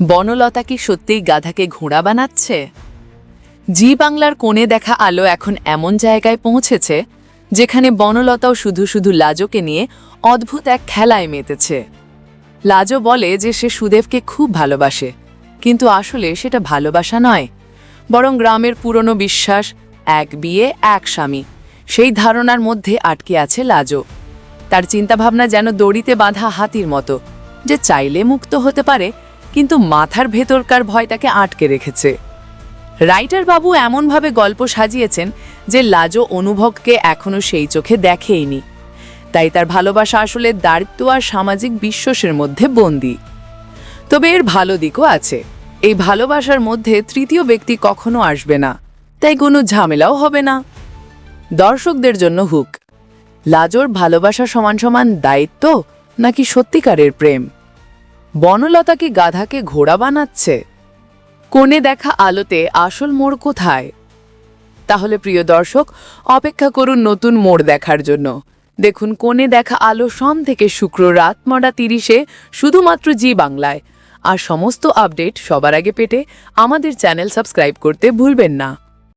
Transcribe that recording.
বনলতা কি সত্যিই গাধাকে ঘোড়া বানাচ্ছে? জি বাংলার কোণে দেখা আলো এখন এমন জায়গায় পৌঁছেছে, যেখানে বনলতাও শুধু শুধু লাজোকে নিয়ে অদ্ভুত এক খেলায় মেতেছে। লাজো বলে যে সে সুদেবকে খুব ভালোবাসে, কিন্তু আসলে সেটা ভালোবাসা নয়, বরং গ্রামের পুরনো বিশ্বাস, এক বিয়ে, এক স্বামী, সেই ধারণার মধ্যে আটকে আছে লাজো। তার চিন্তাভাবনা যেন দড়িতে বাঁধা হাতির মতো, যে চাইলে মুক্ত হতে পারে কিন্তু মাথার ভেতরকার ভয় তাকে আটকে রেখেছে। রাইটার বাবু এমনভাবে গল্প সাজিয়েছেন যে লাজো অনুভবকে এখনও সেই চোখে দেখেইনি। তাই তার ভালোবাসা আসলে দারিদ্র আর সামাজিক বিশ্বাসের মধ্যে বন্দি। তবে এর ভালো দিকও আছে। এই ভালোবাসার মধ্যে তৃতীয় ব্যক্তি কখনো আসবে না। তাই কোনো ঝামেলাও হবে না। দর্শকদের জন্য হুক। লাজোর ভালোবাসা সমান সমান দায়িত্ব নাকি সত্যিকারের প্রেম? বনলতা কি গাধাকে ঘোড়া বানাচ্ছে। কোণে দেখা আলোতে আসল মোড় কোথায়? তাহলে প্রিয় দর্শক, অপেক্ষা করুন নতুন মোড় দেখার জন্য। দেখুন, কোণে দেখা আলো সোম থেকে শুক্র রাত নটা তিরিশে শুধুমাত্র জি বাংলায়। আর সমস্ত আপডেট সবার আগে পেটে আমাদের চ্যানেল সাবস্ক্রাইব করতে ভুলবেন না।